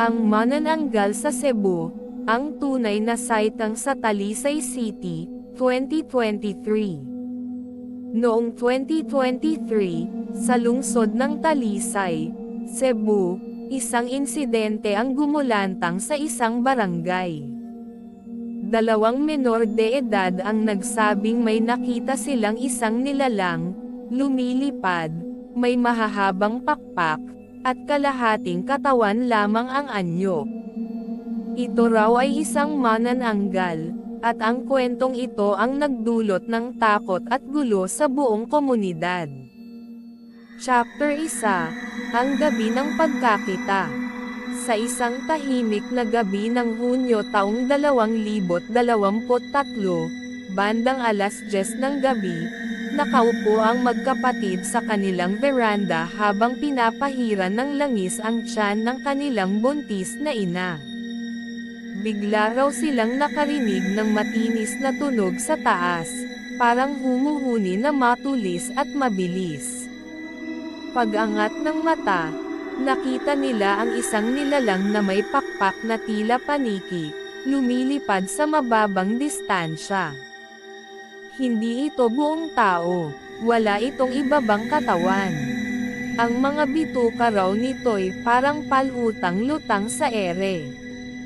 Ang manananggal sa Cebu, ang tunay na saitang sa Talisay City, 2023. Noong 2023, sa lungsod ng Talisay, Cebu, isang insidente ang gumulantang sa isang barangay. Dalawang menor de edad ang nagsabing may nakita silang isang nilalang, lumilipad, may mahahabang pakpak, at kalahating katawan lamang ang anyo. Ito raw ay isang manananggal, at ang kwentong ito ang nagdulot ng takot at gulo sa buong komunidad. Chapter 1 Ang Gabi ng Pagkakita Sa isang tahimik na gabi ng Hunyo taong 2023, bandang alas 10 ng gabi, nakaupo ang magkapatid sa kanilang veranda habang pinapahiran ng langis ang tiyan ng kanilang buntis na ina. Bigla raw silang nakarinig ng matinis na tunog sa taas, parang humuhuni na matulis at mabilis. Pag-angat ng mata, nakita nila ang isang nilalang na may pakpak na tila paniki, lumilipad sa mababang distansya. Hindi ito buong tao, wala itong ibabang katawan. Ang mga bituka raw nito'y parang palutang lutang sa ere.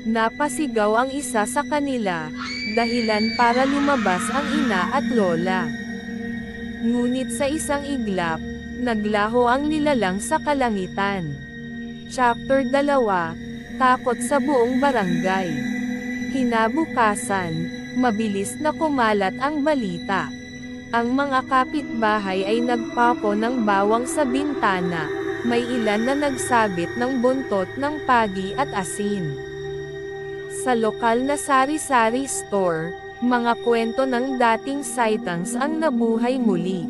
Napasigaw ang isa sa kanila, dahilan para lumabas ang ina at lola. Ngunit sa isang iglap, naglaho ang nilalang sa kalangitan. Chapter 2, Takot sa buong barangay. Kinabukasan, mabilis na kumalat ang balita. Ang mga kapitbahay ay nagpapo ng bawang sa bintana, may ilan na nagsabit ng buntot ng pagi at asin. Sa lokal na sari-sari store, mga kwento ng dating saitans ang nabuhay muli.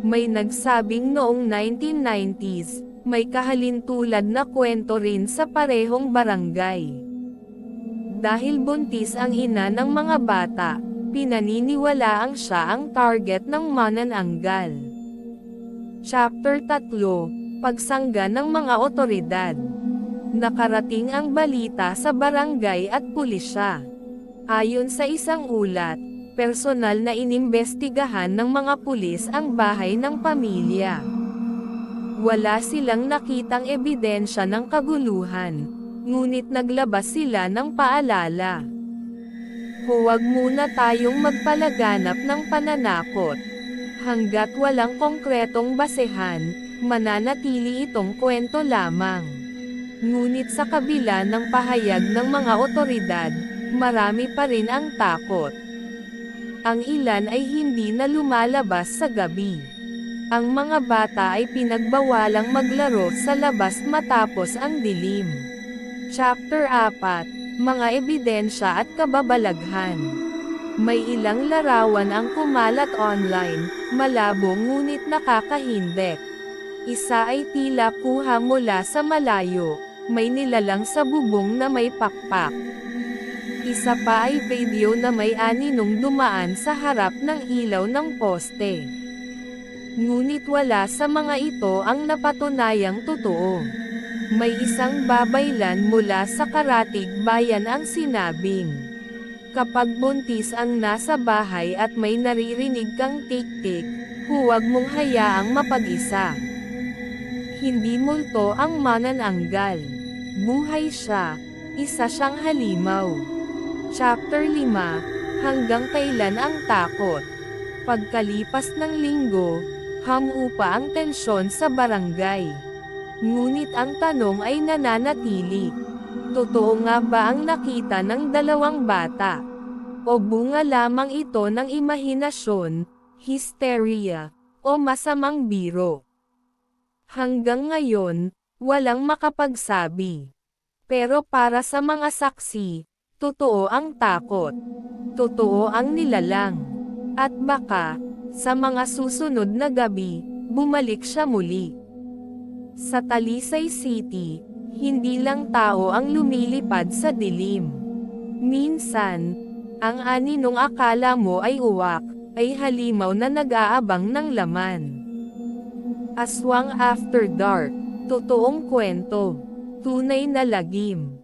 May nagsabing noong 1990s, may kahalintulad na kwento rin sa parehong barangay. Dahil buntis ang ina ng mga bata, pinaniniwalaang siya ang target ng manananggal. Chapter 3, Pagsangga ng mga otoridad Nakarating ang balita sa barangay at pulisya. Ayon sa isang ulat, personal na inimbestigahan ng mga pulis ang bahay ng pamilya. Wala silang nakitang ebidensya ng kaguluhan, ngunit naglabas sila ng paalala. Huwag muna tayong magpalaganap ng pananakot. Hanggat walang konkretong basehan, mananatili itong kwento lamang. Ngunit sa kabila ng pahayag ng mga otoridad, marami pa rin ang takot. Ang ilan ay hindi na lumalabas sa gabi. Ang mga bata ay pinagbawalang maglaro sa labas matapos ang dilim. Chapter 4, Mga Ebidensya at Kababalaghan May ilang larawan ang kumalat online, malabo ngunit nakakahindek. Isa ay tila kuha mula sa malayo, may nilalang sa bubong na may pakpak. Isa pa ay video na may aninong dumaan sa harap ng ilaw ng poste. Ngunit wala sa mga ito ang napatunayang totoo. May isang babaylan mula sa Karatig Bayan ang sinabing, Kapag buntis ang nasa bahay at may naririnig kang tik-tik, huwag mong hayaang mapag-isa. Hindi multo ang manananggal. Buhay siya, isa siyang halimaw. Chapter 5, Hanggang kailan ang takot? Pagkalipas ng linggo, hamupa ang tensyon sa barangay. Ngunit ang tanong ay nananatili. Totoo nga ba ang nakita ng dalawang bata? O bunga lamang ito ng imahinasyon, hysteria, o masamang biro? Hanggang ngayon, walang makapagsabi. Pero para sa mga saksi, totoo ang takot. Totoo ang nilalang. At baka, sa mga susunod na gabi, bumalik siya muli. Sa Talisay City, hindi lang tao ang lumilipad sa dilim. Minsan, ang aninong akala mo ay uwak, ay halimaw na nag-aabang ng laman. Aswang After Dark, totoong kwento. Tunay na lagim.